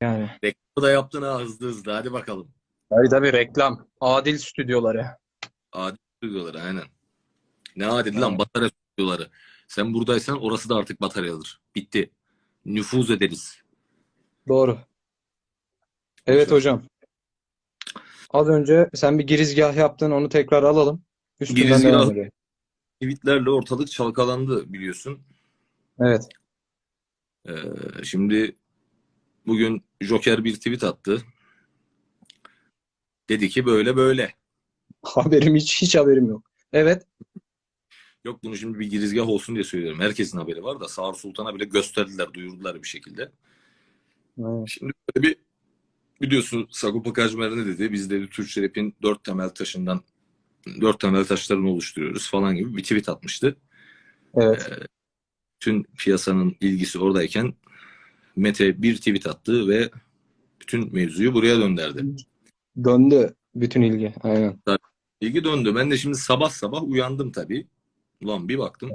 Yani. Reklamı da yaptın ha hızlı hızlı. Hadi bakalım. Tabii tabii reklam. Adil stüdyoları. Adil stüdyoları aynen. Ne adil lan Aynen. batarya stüdyoları. Sen buradaysan orası da artık bataryadır. Bitti. Nüfuz ederiz. Doğru. Evet Güzel. hocam. Az önce sen bir girizgah yaptın onu tekrar alalım. Üstünden Girizgah-. Tweetlerle ortalık çalkalandı biliyorsun. Evet. Ee, şimdi bugün Joker bir tweet attı. Dedi ki böyle böyle. Haberim hiç hiç haberim yok. Evet. Yok bunu şimdi bir girizgah olsun diye söylüyorum. Herkesin haberi var da Sağır Sultan'a bile gösterdiler, duyurdular bir şekilde. Aynen. Şimdi böyle bir biliyorsun Sagopa Kajmer ne dedi? Biz dedi Türkçe rap'in dört temel taşından dört temel taşlarını oluşturuyoruz falan gibi bir tweet atmıştı. Evet. Tüm piyasanın ilgisi oradayken Mete bir tweet attı ve bütün mevzuyu buraya döndürdü. Döndü bütün ilgi. Aynen. İlgi döndü. Ben de şimdi sabah sabah uyandım tabii. Ulan bir baktım.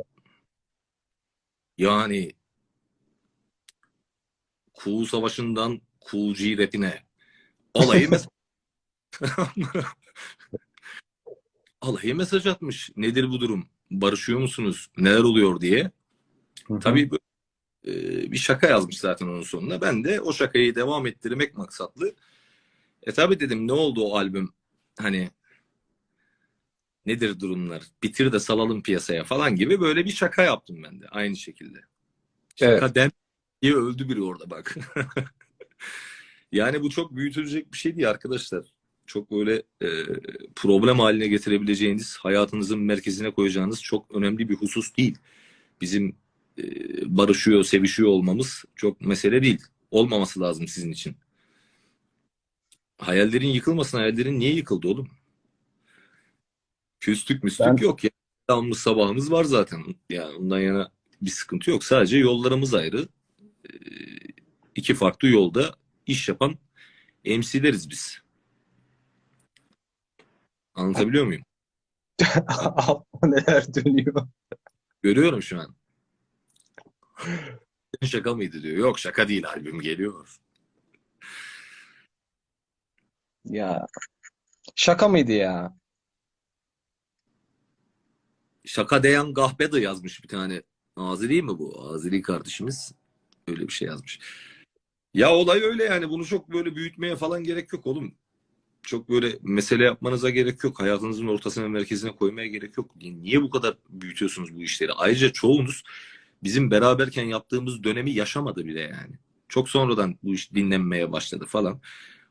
Yani Kuğu Savaşı'ndan Cool rapine alayı mesaj alayı mesaj atmış. Nedir bu durum? Barışıyor musunuz? Neler oluyor diye. Hı hı. Tabii bu- e, bir şaka yazmış zaten onun sonuna. Ben de o şakayı devam ettirmek maksatlı. E tabii dedim ne oldu o albüm? Hani nedir durumlar? Bitir de salalım piyasaya falan gibi böyle bir şaka yaptım ben de aynı şekilde. Şaka Evet. den diye öldü biri orada bak. yani bu çok büyütülecek bir şey değil arkadaşlar. Çok böyle e, problem haline getirebileceğiniz, hayatınızın merkezine koyacağınız çok önemli bir husus değil. Bizim barışıyor, sevişiyor olmamız çok mesele değil. Olmaması lazım sizin için. Hayallerin yıkılmasın. Hayallerin niye yıkıldı oğlum? Küslük müslük Ben- yok. Ya. Devamlı sabahımız var zaten. Yani ondan yana bir sıkıntı yok. Sadece yollarımız ayrı. Ee, iki farklı yolda iş yapan MC'leriz biz. Anlatabiliyor muyum? Altta neler dönüyor. Görüyorum şu an. Şaka mıydı diyor. Yok şaka değil albüm geliyor. Ya şaka mıydı ya? Şaka Deyan Gahbeda yazmış bir tane. Azeri mi bu? Azeri kardeşimiz. Öyle bir şey yazmış. Ya olay öyle yani. Bunu çok böyle büyütmeye falan gerek yok oğlum. Çok böyle mesele yapmanıza gerek yok. Hayatınızın ortasına merkezine koymaya gerek yok. Niye bu kadar büyütüyorsunuz bu işleri? Ayrıca çoğunuz bizim beraberken yaptığımız dönemi yaşamadı bile yani. Çok sonradan bu iş dinlenmeye başladı falan.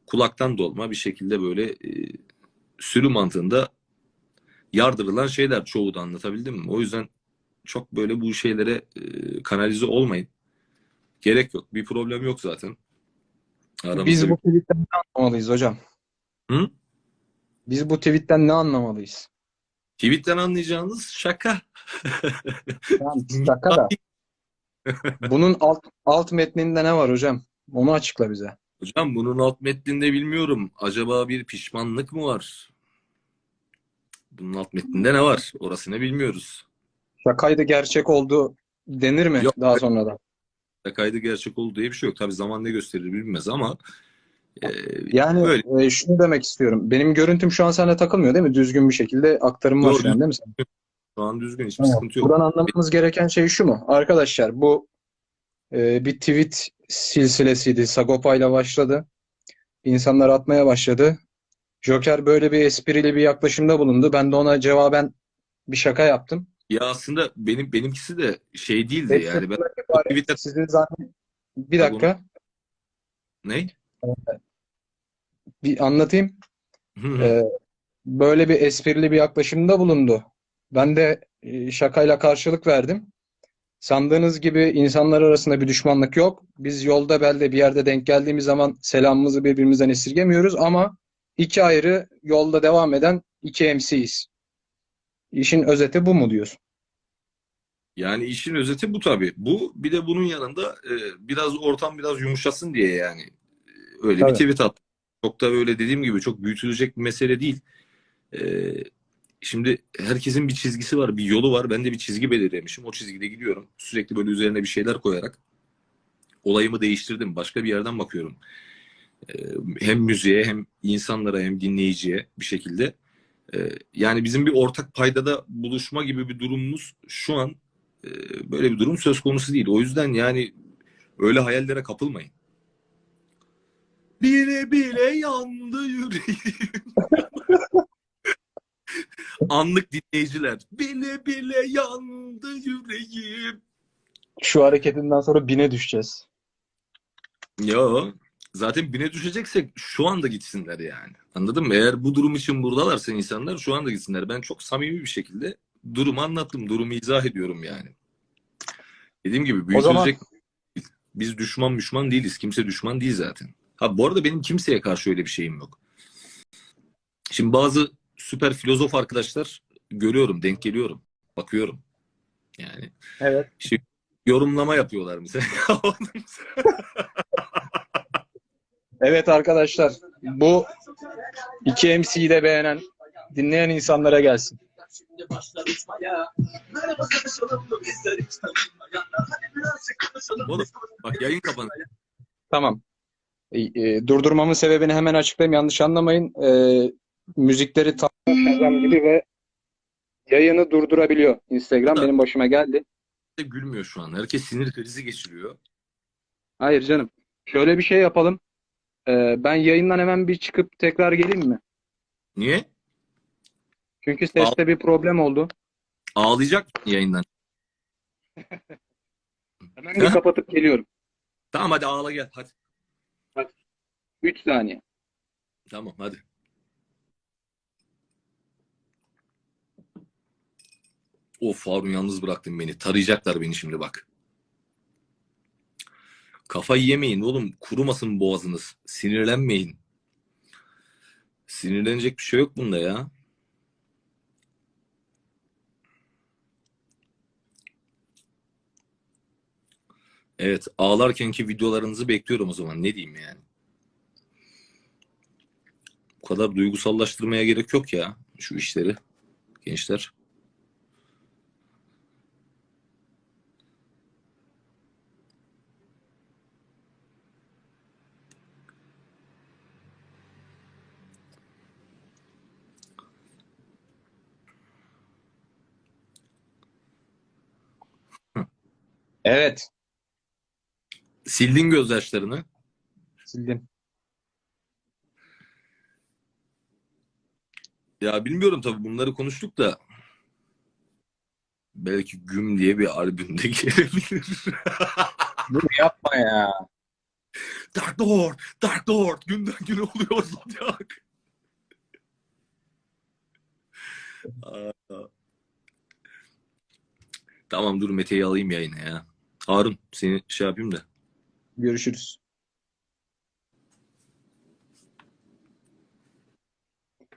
Kulaktan dolma bir şekilde böyle e, sürü mantığında yardırılan şeyler çoğu da anlatabildim mi? O yüzden çok böyle bu şeylere e, kanalize olmayın. Gerek yok. Bir problem yok zaten. Aramızda Biz bu tweetten ne anlamalıyız hocam? Hı? Biz bu tweetten ne anlamalıyız? Tweet'ten anlayacağınız şaka. Yani şaka da. Bunun alt, alt metninde ne var hocam? Onu açıkla bize. Hocam bunun alt metninde bilmiyorum. Acaba bir pişmanlık mı var? Bunun alt metninde ne var? Orasını bilmiyoruz. Şakaydı gerçek oldu denir mi Yok. daha sonradan? Kaydı gerçek oldu diye bir şey yok. Tabii zaman ne gösterir bilmez ama e, Yani Böyle. e, şunu demek istiyorum. Benim görüntüm şu an seninle takılmıyor değil mi? Düzgün bir şekilde aktarım var şu an değil mi? senin? şu an düzgün hiçbir Tamam. sıkıntı yok. Buradan anlamamız gereken şey şu mu? Arkadaşlar bu e, bir tweet silsilesiydi. Sagopa ile başladı. İnsanlar atmaya başladı. Joker böyle bir esprili bir yaklaşımda bulundu. Ben de ona cevaben bir şaka yaptım. Ya aslında benim benimkisi de şey değildi yani. Ben. Twitter- Sizin zannet... Bir dakika. ne? Bir anlatayım. Ee, böyle bir esprili bir yaklaşımda bulundu. Ben de e, şakayla karşılık verdim. Sandığınız gibi insanlar arasında bir düşmanlık yok. Biz yolda belde bir yerde denk geldiğimiz zaman selamımızı birbirimizden esirgemiyoruz ama iki ayrı yolda devam eden iki MC'yiz. İşin özeti bu mu diyorsun? Yani işin özeti bu tabii. Bu bir de bunun yanında e, biraz ortam biraz yumuşasın diye yani. E, Öyle Tabii. bir tweet attım. Çok da öyle dediğim gibi çok büyütülecek bir mesele değil. E, şimdi herkesin bir çizgisi var, bir yolu var. Ben de bir çizgi belirlemişim. O çizgide gidiyorum. Sürekli böyle üzerine bir şeyler koyarak. olayımı değiştirdim. Başka bir yerden bakıyorum. Ee, hem müziğe hem insanlara hem dinleyiciye bir şekilde. Ee, yani bizim bir ortak paydada buluşma gibi bir durumumuz şu an e, böyle bir durum söz konusu değil. O yüzden yani öyle hayallere kapılmayın. Bile bile yandı yüreğim. Anlık dinleyiciler. Bile bile yandı yüreğim. Şu hareketinden sonra bine düşeceğiz. Yo. Zaten bine düşeceksek şu anda gitsinler yani. Anladın mı? Eğer bu durum için buradalarsa insanlar şu anda gitsinler. Ben çok samimi bir şekilde durumu anlattım. Durumu izah ediyorum yani. Dediğim gibi O zaman- büyütülecek biz düşman düşman değiliz. Kimse düşman değil zaten. Ha bu arada benim kimseye karşı öyle bir şeyim yok. Şimdi bazı süper filozof arkadaşlar görüyorum, denk geliyorum. Bakıyorum. Yani Evet. yorumlama yapıyorlar mesela. Evet arkadaşlar. Bu iki MC'yi de beğenen, dinleyen insanlara gelsin. Şimdi. Oğlum, Bak yayın kapandı. Tamam. E, e, durdurmamın sebebini hemen açıklayayım. Yanlış anlamayın. E, müzikleri tam gibi ve yayını durdurabiliyor. Instagram benim başıma geldi. Gülmüyor şu an. Herkes sinir krizi geçiriyor. Hayır canım. Şöyle bir şey yapalım. E, ben yayından hemen bir çıkıp tekrar geleyim mi? Niye? Çünkü seste bir problem oldu. Ağlayacak yayından. Hemen bir kapatıp geliyorum. Tamam hadi ağla gel. Hadi. 3 saniye. Tamam hadi. Of Harun yalnız bıraktın beni. Tarayacaklar beni şimdi bak. Kafayı yemeyin oğlum. Kurumasın boğazınız. Sinirlenmeyin. Sinirlenecek bir şey yok bunda ya. Evet, ağlarkenki videolarınızı bekliyorum o zaman. Ne diyeyim yani? Bu kadar duygusallaştırmaya gerek yok ya şu işleri gençler. Evet. Sildin gözyaşlarını. Sildim. Ya bilmiyorum tabii bunları konuştuk da belki Güm diye bir albümde gelebilir. Dur yapma ya. Dark Lord, Dark Lord, günden güne oluyor Zodiac. Aa. Tamam dur Mete'yi alayım yayına ya. Harun seni şey yapayım da. Görüşürüz.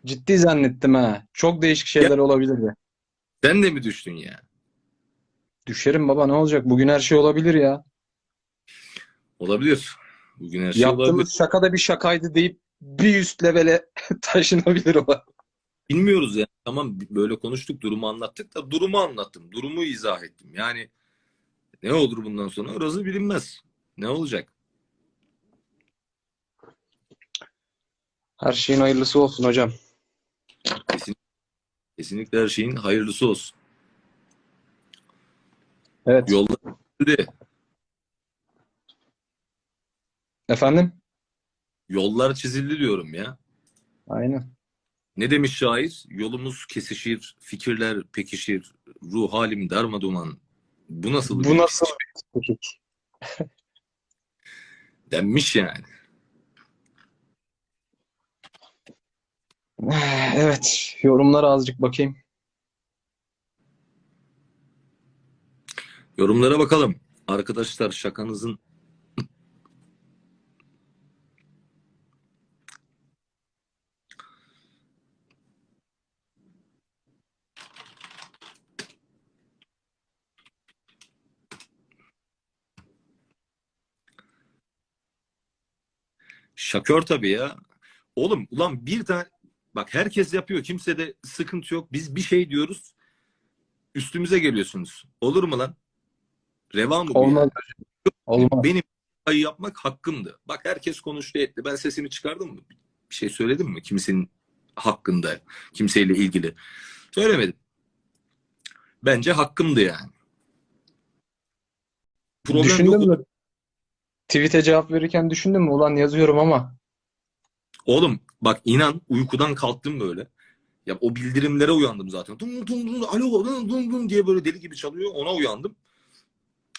Ciddi zannettim ha. Çok değişik şeyler olabilirdi. Sen de mi düştün ya? Düşerim baba ne olacak? Bugün her şey olabilir ya. Olabilir. Bugün her şey olabilir. Yaptığımız şaka da bir şakaydı deyip bir üst levele taşınabilir o. Bilmiyoruz ya. Tamam böyle konuştuk, durumu anlattık da durumu anlattım. Durumu izah ettim. Yani ne olur bundan sonra orası bilinmez. Ne olacak? Her şeyin hayırlısı olsun hocam. Kesin, kesinlikle her şeyin hayırlısı olsun. Evet. Yolda. Efendim? Yollar çizildi diyorum ya. Aynen. Ne demiş şair? Yolumuz kesişir, fikirler pekişir, ruh halim darmaduman. Bu nasıl Bu bir nasıl bir denmiş yani. Evet. Yorumlara azıcık bakayım. Yorumlara bakalım. Arkadaşlar şakanızın Şakör tabii ya. Oğlum ulan bir tane bak herkes yapıyor. Kimse de sıkıntı yok. Biz bir şey diyoruz. Üstümüze geliyorsunuz. Olur mu lan? Reva mı? Olmaz. Olmaz. Benim Sagopa'yı yapmak hakkımdı. Bak herkes konuştu etti. Ben sesimi çıkardım mı? Bir şey söyledim mi? Kimsenin hakkında, kimseyle ilgili. Söylemedim. Bence hakkımdı yani. Problem Düşündün yok. mü? Tweet'e cevap verirken düşündün mü? Ulan yazıyorum ama. Oğlum bak inan uykudan kalktım böyle. Ya o bildirimlere uyandım zaten. Dum dum dum alo dum dum dum diye böyle deli gibi çalıyor. Ona uyandım.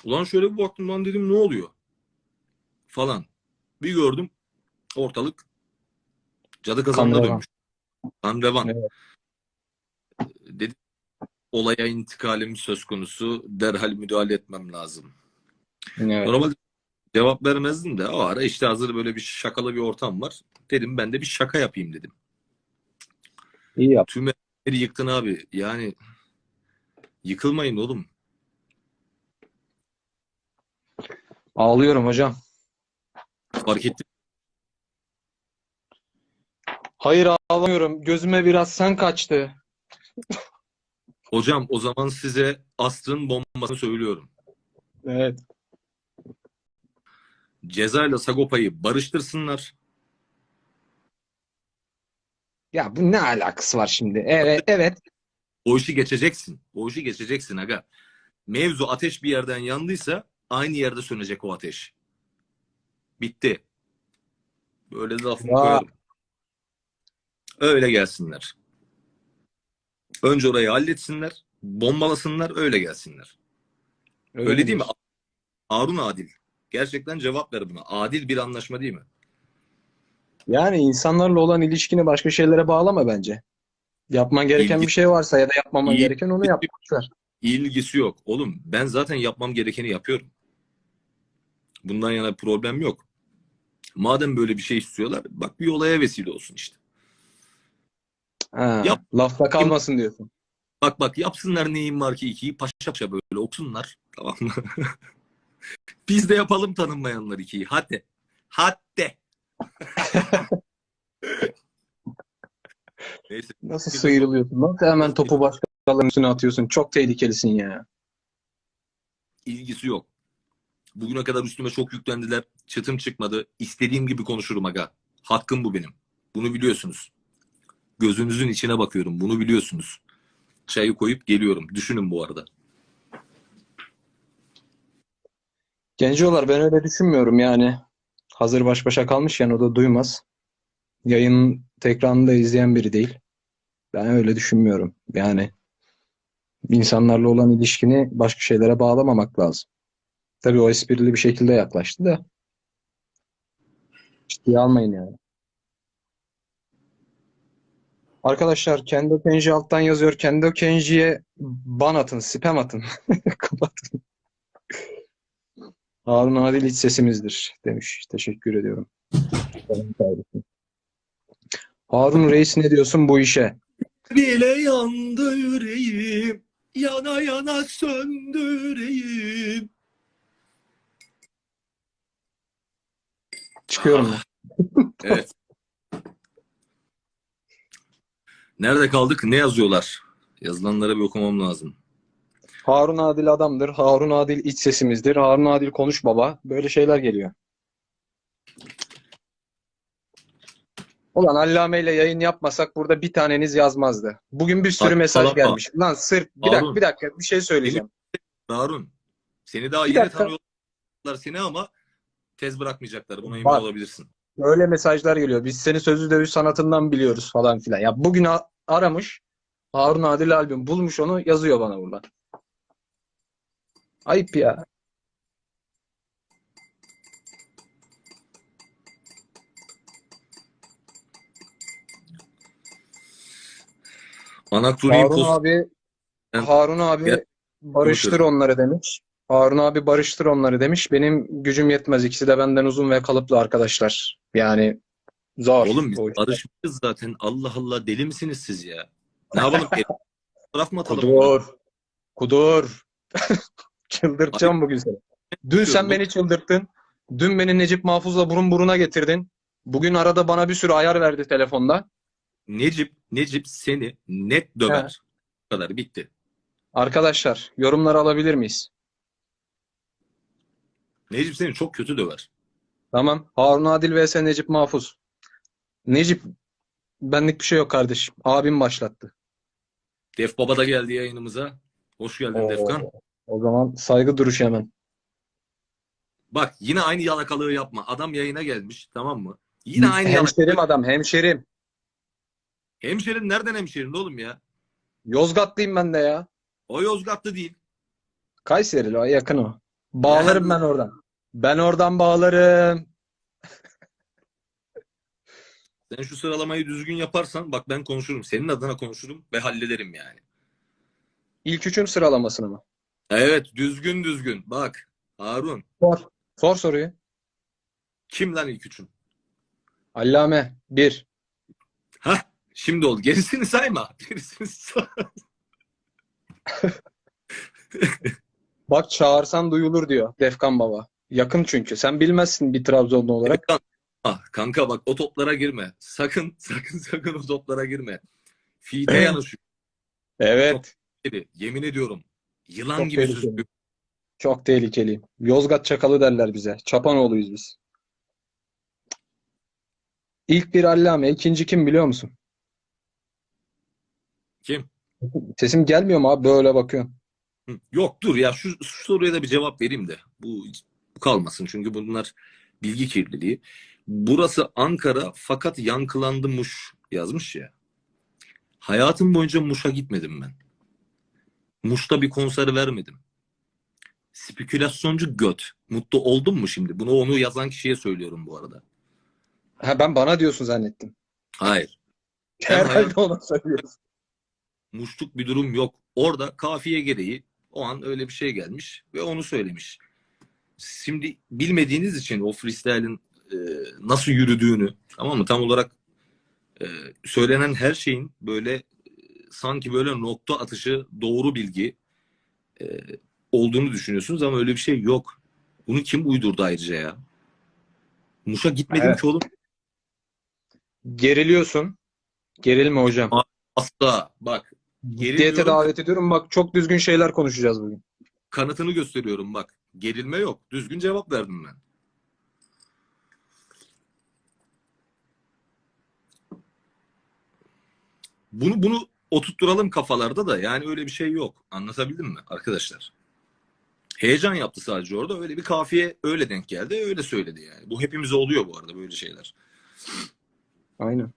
Ulan şöyle bir baktım lan dedim ne oluyor? Falan. Bir gördüm ortalık cadı kazanına dönmüş. Kan revan. Evet. Dedim olaya intikalim söz konusu. Derhal müdahale etmem lazım. Evet. Normalde cevap vermezdim de o ara işte hazır böyle bir şakalı bir ortam var. Dedim ben de bir şaka yapayım dedim. İyi yap. Tüm evleri yıktın abi. Yani yıkılmayın oğlum. Ağlıyorum hocam. Fark ettim. Hayır ağlamıyorum. Gözüme biraz sen kaçtı. Hocam o zaman size Astr'ın bombasını söylüyorum. Evet. Ceza ile Sagopa'yı barıştırsınlar. Ya bu ne alakası var şimdi? Evet, evet. O işi geçeceksin. O işi geçeceksin aga. Mevzu ateş bir yerden yandıysa aynı yerde sönecek o ateş. Bitti. Böyle lafımı Ya. koyarım. Öyle gelsinler. Önce orayı halletsinler. Bombalasınlar öyle gelsinler. Öyle, değil mi? Harun Adil. Gerçekten cevap ver buna. Adil bir anlaşma değil mi? Yani insanlarla olan ilişkini başka şeylere bağlama bence. Yapman gereken İlgi- bir şey varsa ya da yapmaman İyi- gereken onu yap. İlgisi yok. Oğlum ben zaten yapmam gerekeni yapıyorum. Bundan yana problem yok. Madem böyle bir şey istiyorlar bak bir olaya vesile olsun işte. Ha, Yap. lafta kalmasın diyorsun. Bak bak yapsınlar neyin var ki ikiyi paşa paşa böyle okusunlar. Tamam mı? Biz de yapalım tanınmayanlar ikiyi. Hadi. Hadi. Neyse. Nasıl sıyrılıyorsun? Nasıl hemen topu başkalarının üstüne atıyorsun? Çok tehlikelisin ya. ilgisi yok. Bugüne kadar üstüme çok yüklendiler. Çıtım çıkmadı. İstediğim gibi konuşurum aga. Hakkım bu benim. Bunu biliyorsunuz. Gözünüzün içine bakıyorum. Bunu biliyorsunuz. Çayı koyup geliyorum. Düşünün bu arada. Gencolar ben öyle düşünmüyorum yani. Hazır baş başa kalmışken o da duymaz. Yayın tekrarını da izleyen biri değil. Ben öyle düşünmüyorum. Yani insanlarla olan ilişkini başka şeylere bağlamamak lazım. Tabii o esprili bir şekilde yaklaştı da. Ciddiye almayın yani. Arkadaşlar Kendo Kenji alttan yazıyor. Kendo Kenji'ye ban atın, spam atın. Kapatın. Harun Adil iç sesimizdir demiş. Teşekkür ediyorum. Harun Reis ne diyorsun bu işe? Bile yandı yüreğim. Yana yana söndüreyim. Çıkıyorum ben. Evet. Nerede kaldık? Ne yazıyorlar? Yazılanları bir okumam lazım. Harun Adil adamdır. Harun Adil iç sesimizdir. Harun Adil konuş baba. Böyle şeyler geliyor. Ulan Allame ile yayın yapmasak burada bir taneniz yazmazdı. Bugün bir sürü Bak, mesaj falan gelmiş. Lan sırf bir dakika Harun. bir dakika bir şey söyleyeceğim. Harun. Seni daha Bir yeni dakika. tanıyorlar seni ama tez bırakmayacaklar. Buna emin Bak. olabilirsin. Öyle mesajlar geliyor. Biz seni sözlü dövüş sanatından biliyoruz falan filan. Ya bugün a- aramış. Harun Adil albüm bulmuş onu yazıyor bana buradan. Ayıp ya. Anakloni'yi Harun post abi Harun abi barıştır konuşuyorum. onları demiş. Harun abi barıştır onları demiş. Benim gücüm yetmez. İkisi de benden uzun ve kalıplı arkadaşlar. Yani zor. Oğlum biz bu barışmışız zaten. Allah Allah deli misiniz siz ya? Ne yapalım? Fotoğraf mı atalım? Kudur. Kudur. Çıldırtacağım bugün seni. Dün sen beni çıldırttın. Dün beni Necip Mahfuz'la burun buruna getirdin. Bugün arada bana bir sürü ayar verdi telefonda. Necip, Necip seni net döver. Bu kadar bitti. Arkadaşlar yorumları alabilir miyiz? Necip seni çok kötü döver. Tamam. Harun Adil vs Necip Mahfuz. Necip benlik bir şey yok kardeşim. Abim başlattı. Def Baba da geldi yayınımıza. Hoş geldin Oo, Defkan. O zaman saygı duruşu hemen. Bbak yine aynı yalakalığı yapma. Adam yayına gelmiş tamam mı? Yine aynı Hemşerim yalakalığı. adam, hemşerim. Hemşerin nereden hemşerin oğlum ya? Yozgatlıyım ben de ya. O Yozgatlı değil. Kayserili o yakın o. Bağlarım ben oradan. Ben oradan bağlarım. Sen şu sıralamayı düzgün yaparsan bak ben konuşurum. Senin adına konuşurum ve hallederim yani. İlk üçün sıralamasını mı? Evet düzgün düzgün. Bak Harun Sor. Sor soruyu. kim lan ilk üçün? Allame 1. Hah şimdi oldu. Gerisini sayma. Gerisini say. Bak çağırsan duyulur diyor Defkan Baba. Yakın çünkü. Sen bilmezsin bir Trabzonlu olarak. Kanka, ah, kanka bak o toplara girme. Sakın sakın sakın o toplara girme. Fiide yanlış Evet. Yemin ediyorum. Yılan Çok gibi tehlikeli. süzülüyor. Çok tehlikeliyim. Yozgat çakalı derler bize. Çapanoğluyuz biz. İlk bir Allame. ikinci kim biliyor musun? Kim? Sesim gelmiyor mu abi? Böyle bakıyorum. Hı, Yok dur ya şu, şu soruya da bir cevap vereyim de. Bu, bu kalmasın çünkü bunlar bilgi kirliliği. Burası Ankara fakat yankılandı Muş yazmış ya. Hayatım boyunca Muş'a gitmedim ben. Muş'ta bir konser vermedim. Spekülasyoncu göt. Mutlu oldun mu şimdi? Bunu onu yazan kişiye söylüyorum bu arada. Ha, ben bana diyorsun zannettim. Hayır. Herhalde ona söylüyorsun. Muşluk bir durum yok. Orada kafiye gereği o an öyle bir şey gelmiş ve onu söylemiş. Şimdi bilmediğiniz için o freestyle'in e, nasıl yürüdüğünü tamam mı? Tam olarak e, söylenen her şeyin böyle sanki böyle nokta atışı doğru bilgi e, olduğunu düşünüyorsunuz ama öyle bir şey yok. Bunu kim uydurdu ayrıca ya? Muş'a gitmedim Evet. ki oğlum. Geriliyorsun. Gerilme hocam. Asla. Bak Diyete geriliyorum. davet ediyorum. Bak çok düzgün şeyler konuşacağız bugün. kanıtını gösteriyorum bak. Gerilme yok. Düzgün cevap verdim ben. Bunu bunu oturtturalım kafalarda da yani öyle bir şey yok. Anlatabildim mi arkadaşlar? Heyecan yaptı sadece orada. Öyle bir kafiye öyle denk geldi. Öyle söyledi yani. Bu hepimize oluyor bu arada böyle şeyler. Aynen.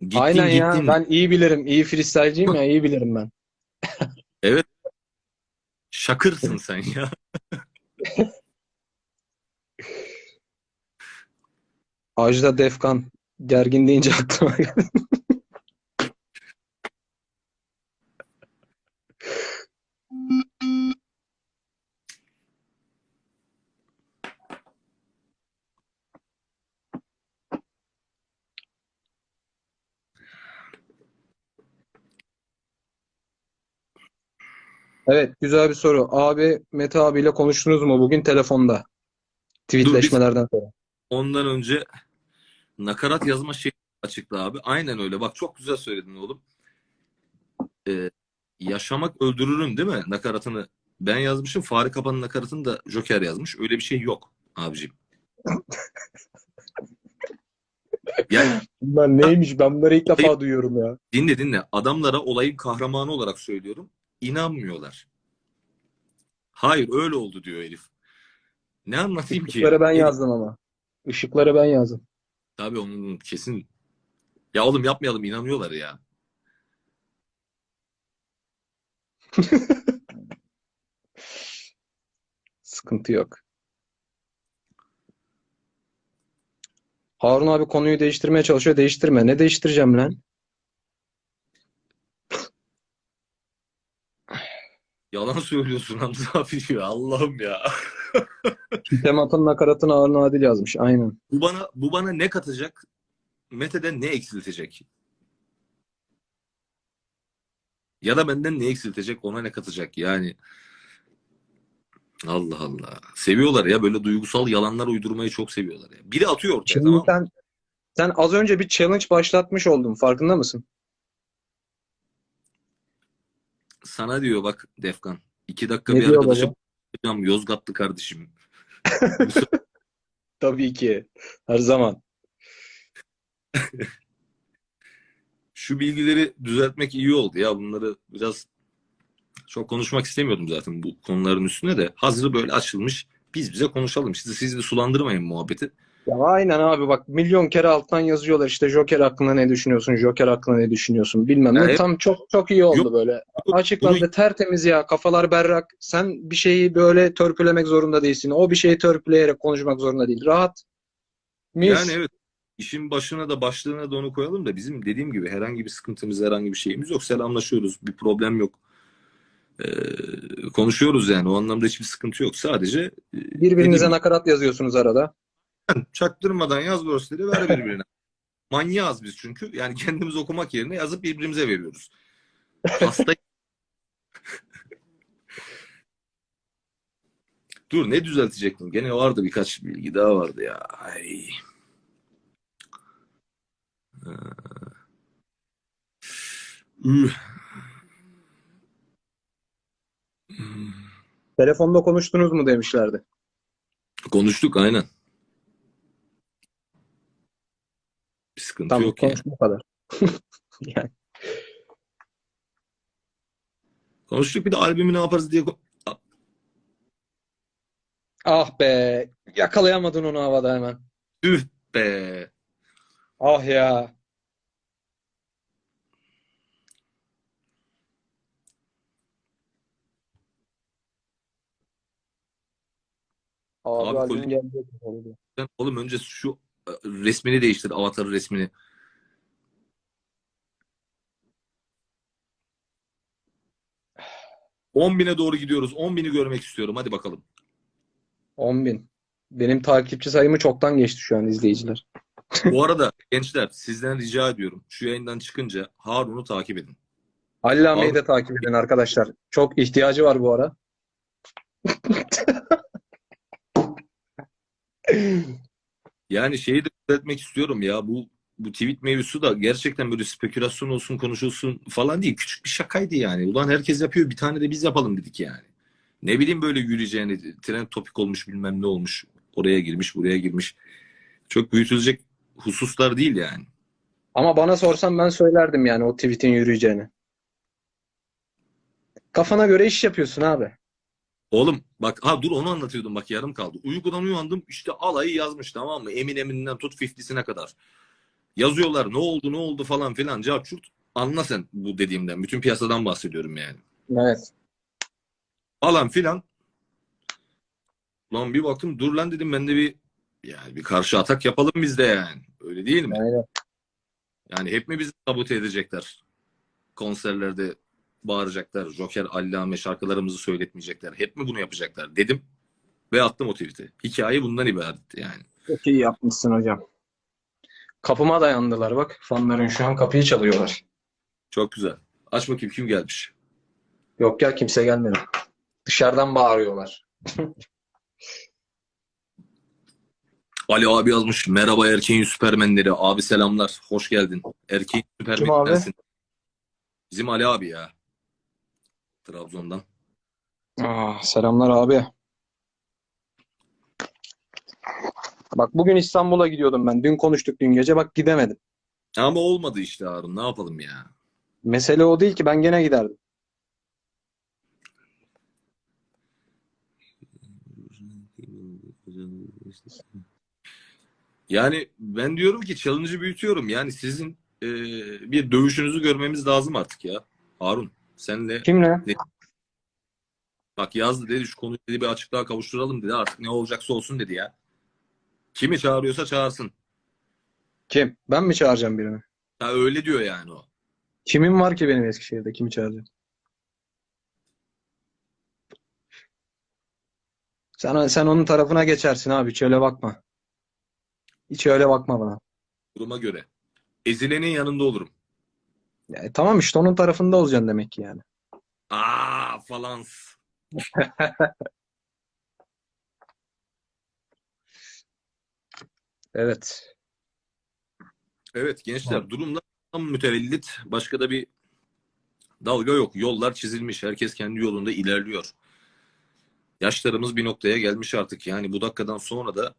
Gittin Aynen ya. gittin. Ben iyi bilirim. İyi freestyle'ciyim ya. iyi bilirim ben. Şakırsın sen ya. Ajda Defkan. Gergin deyince aklıma geldi. Evet, güzel bir soru. Abi, Mete abiyle konuştunuz mu bugün telefonda? Tweetleşmelerden sonra. Ondan önce nakarat yazma şey açıkla abi. Aynen öyle. Bak çok güzel söyledin oğlum. Ee, yaşamak öldürürün değil mi? Nakaratını ben yazmışım. Fahri Kapan'ın nakaratını da Joker yazmış. Öyle bir şey yok abicim. Yani Bunlar neymiş? Ben bunları ilk defa duyuyorum ya. dinle dinle. Adamlara olayın kahramanı olarak söylüyorum. İnanmıyorlar. Hayır öyle oldu diyor herif. Ne anlatayım ki? Işıkları ben yazdım ama. Işıkları ben yazdım. Tabii onun kesin. Ya oğlum yapmayalım inanıyorlar ya. Sıkıntı yok. Harun abi konuyu değiştirmeye çalışıyor. Değiştirme. Ne değiştireceğim lan? Yalan söylüyorsun Hamza abi ya. Allah'ım ya. Tematın nakaratını Harun Adil yazmış. Aynen. Bu bana bu bana ne katacak? Mete'den ne eksiltecek? Ya da benden ne eksiltecek, ona ne katacak? Yani Allah Allah. Seviyorlar ya böyle duygusal yalanlar uydurmayı çok seviyorlar ya. Biri atıyor ortaya Şimdi tamam mı? sen, sen az önce bir challenge başlatmış oldun. Farkında mısın? Sana diyor bak Defkan. iki dakika Ne bir arkadaşım hocam Yozgatlı kardeşim. Tabii ki. Her zaman. Şu bilgileri düzeltmek iyi oldu ya. Bunları biraz çok konuşmak istemiyordum zaten bu konuların üstüne de. Hazır böyle açılmış. Biz bize konuşalım. Siz, siz de sulandırmayın muhabbeti. Ya aynen abi bak milyon kere alttan yazıyorlar işte Joker hakkında ne düşünüyorsun? Joker hakkında ne düşünüyorsun? Bilmem ne. hep- Tam çok çok iyi oldu Yok, böyle. Açıklandı bunu- tertemiz ya. Kafalar berrak. Sen bir şeyi böyle törpülemek zorunda değilsin. O bir şeyi törpüleyerek konuşmak zorunda değil. Rahat. Mis. Yani evet işin başına da başlığına da onu koyalım da bizim dediğim gibi herhangi bir sıkıntımız herhangi bir şeyimiz yok. Selamlaşıyoruz. Bir problem yok. Ee, konuşuyoruz yani. O anlamda hiçbir sıkıntı yok. Sadece e, Birbirinize nakarat yazıyorsunuz arada. çaktırmadan yaz verse'leri ver birbirine. Manyağız biz çünkü. Yani kendimiz okumak yerine yazıp birbirimize veriyoruz. Hasta Dur ne düzeltecektim? Gene vardı birkaç bilgi daha vardı ya. Ay. Ee. Telefonda konuştunuz mu demişlerdi. Konuştuk aynen. Bir sıkıntı Tamam yok yani. konuşma kadar. Yani Konuştuk bir de albümü ne yaparız diye ah be yakalayamadın onu havada hemen. Üh be. Ah ya. Abi Abi albüm gelecek. Oğlum önce şu resmini değiştir. Avatar resmini. On bine doğru gidiyoruz. 10 bini görmek istiyorum. Hadi bakalım. 10 bin. Benim takipçi sayımı çoktan geçti şu an izleyiciler. Bu arada gençler sizden rica ediyorum. Şu yayından çıkınca Harun'u takip edin. Allame'yi de takip edin arkadaşlar. Çok ihtiyacı var bu ara. Yani şeyi de düzeltmek istiyorum ya. Bu bu tweet mevzusu da gerçekten böyle spekülasyon olsun konuşulsun falan değil. Küçük bir şakaydı yani. Ulan herkes yapıyor. Bir tane de biz yapalım dedik yani. Ne bileyim böyle yürüyeceğini. Trend topik olmuş bilmem ne olmuş. Oraya girmiş buraya girmiş. Çok büyütülecek hususlar değil yani. Ama bana sorsan ben söylerdim yani o tweet'in yürüyeceğini. Kafana göre iş yapıyorsun abi. Oğlum bak ha dur onu anlatıyordum bak yarım kaldı. Uykudan uyandım işte alayı yazmış tamam mı? Eminem'inden tut 50'sine kadar. Yazıyorlar ne oldu ne oldu falan filan. Carçurt anla sen bu dediğimden. Bütün piyasadan bahsediyorum yani. Evet. Falan filan. Lan bir baktım dur lan dedim ben de bir yani bir karşı atak yapalım biz de yani. Öyle değil mi? Aynen. Yani hep mi bizi sabote edecekler? Konserlerde bağıracaklar. Joker, Allame şarkılarımızı söyletmeyecekler. Hep mi bunu yapacaklar dedim. Ve attım o tweet'i. Hikaye bundan ibaretti yani. Çok iyi yapmışsın hocam. Kapıma dayandılar bak. Fanların şu an kapıyı çalıyorlar. Çok güzel. Aç bakayım kim gelmiş. Yok ya kimse gelmedi. Dışarıdan bağırıyorlar. Ali abi yazmış. Merhaba erkeğin süpermenleri. Abi selamlar. Hoş geldin. Erkeğin sensin. Bizim Ali abi ya. Trabzon'dan. Ah, selamlar abi. Bak bugün İstanbul'a gidiyordum ben. Dün konuştuk dün gece. Bak gidemedim. Ama olmadı işte Harun. Ne yapalım ya? Mesele o değil ki ben gene giderdim. Yani ben diyorum ki challenge'ı büyütüyorum. Yani sizin e, bir dövüşünüzü görmemiz lazım artık ya. Harun senle Kimle? bak yazdı dedi şu konuyu dedi bir açıklığa kavuşturalım dedi. Artık ne olacaksa olsun dedi ya. Kimi çağırıyorsa çağırsın. Kim? Ben mi çağıracağım birini? Ya öyle diyor yani o. Kimin var ki benim Eskişehir'de? Kimi çağıracağım? Sen, sen onun tarafına geçersin abi. Hiç öyle bakma. Hiç öyle bakma bana. Duruma göre. Ezilenin yanında olurum. Ya, e, tamam işte onun tarafında olacaksın demek ki yani. Aa falan. Evet. Evet gençler durumda tam mütevellit. Başka da bir dalga yok. Yollar çizilmiş. Herkes kendi yolunda ilerliyor. Yaşlarımız bir noktaya gelmiş artık. Yani bu dakikadan sonra da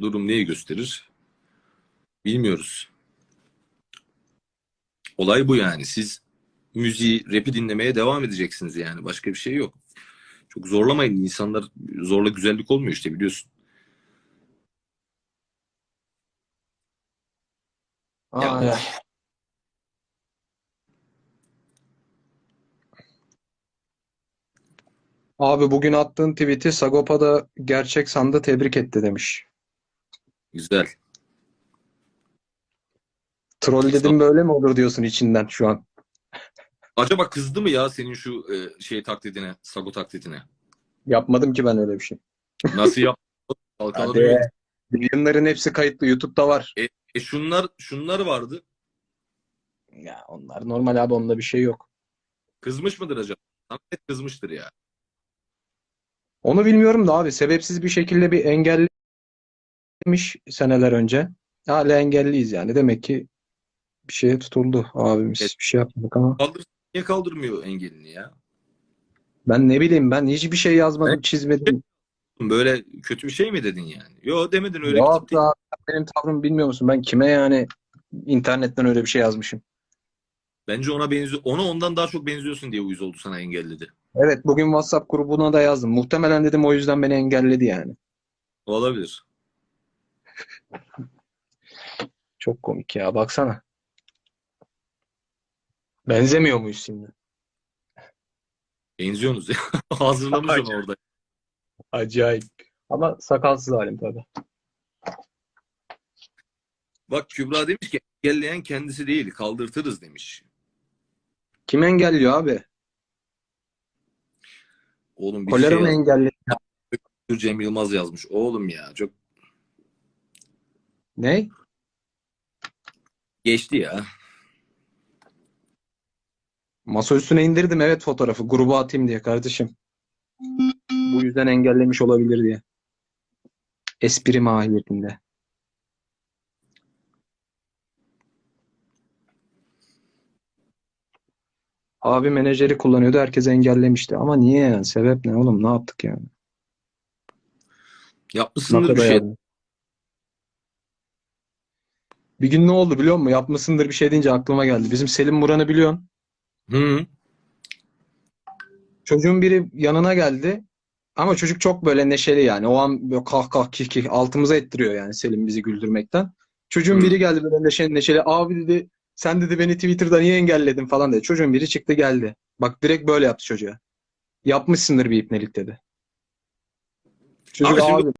durum neyi gösterir? Bilmiyoruz. Olay bu yani. Siz müziği, rap'i dinlemeye devam edeceksiniz yani. Başka bir şey yok. Çok zorlamayın. İnsanlar zorla güzellik olmuyor işte biliyorsun. Ya Ay. Abi bugün attığın tweet'i Sagopa'da gerçek sandı tebrik etti demiş. Güzel. Troll dedim böyle mi olur diyorsun içinden şu an. Acaba kızdı mı ya senin şu e, şey taklidine, Sago taklidine? Yapmadım ki ben öyle bir şey. Nasıl yap? Halkaları Hadi. Yayınların hepsi kayıtlı YouTube'da var. E şunlar şunlar vardı. Ya onlar normal abi onda bir şey yok. Kızmış mıdır acaba? Ahmet kızmıştır ya. Onu bilmiyorum da abi sebepsiz bir şekilde bir engellemiş seneler önce. Hala engelliyiz yani. Demek ki bir şeye tutuldu abimiz. Evet. Bir şey yapmadık ama. Kaldır, niye kaldırmıyor engelini ya? Ben ne bileyim ben hiçbir şey yazmadım, Evet. çizmedim. Böyle kötü bir şey mi dedin yani? Yo demedin öyle Yok da benim tavrımı bilmiyor musun? Ben kime yani internetten öyle bir şey yazmışım. Bence ona benziyor. Ona ondan daha çok benziyorsun diye uyuz oldu sana engelledi. Evet bugün WhatsApp grubuna da yazdım. Muhtemelen dedim o yüzden beni engelledi yani. Olabilir. Çok komik ya baksana. Benzemiyor muyuz şimdi? Benziyorsunuz ya. Hazırlamış onu orada. Acayip. Ama sakalsız halim tabii. Bak Kübra demiş ki engelleyen kendisi değil kaldırtırız demiş. Kim engelliyor abi? Oğlum bir Kolera şey mı yaz- engelliyor? Cem Yılmaz yazmış. Oğlum ya çok Ne? geçti ya. Masa üstüne indirdim evet fotoğrafı. Gruba atayım diye kardeşim. Bu yüzden engellemiş olabilir diye. Espri mahiyetinde. Abi menajeri kullanıyordu. Herkes engellemişti. Ama niye yani? Sebep ne oğlum? Ne yaptık yani? Yapmışsındır bir şey. yazdım. Bir gün ne oldu biliyor musun? Yapmışsındır bir şey deyince aklıma geldi. Bizim Selim Muran'ı biliyorsun. Hı. Çocuğun biri yanına geldi. Ama çocuk çok böyle neşeli yani. O an böyle kah kah kih kih altımıza ettiriyor yani Selim bizi güldürmekten. Çocuğun Hı. biri geldi böyle neşeli neşeli. Abi dedi sen dedi beni Twitter'da niye engelledin falan dedi. Çocuğun biri çıktı geldi. Bak direkt böyle yaptı çocuğa. Yapmışsındır bir ipnelik dedi. Çocuk şimdi- abi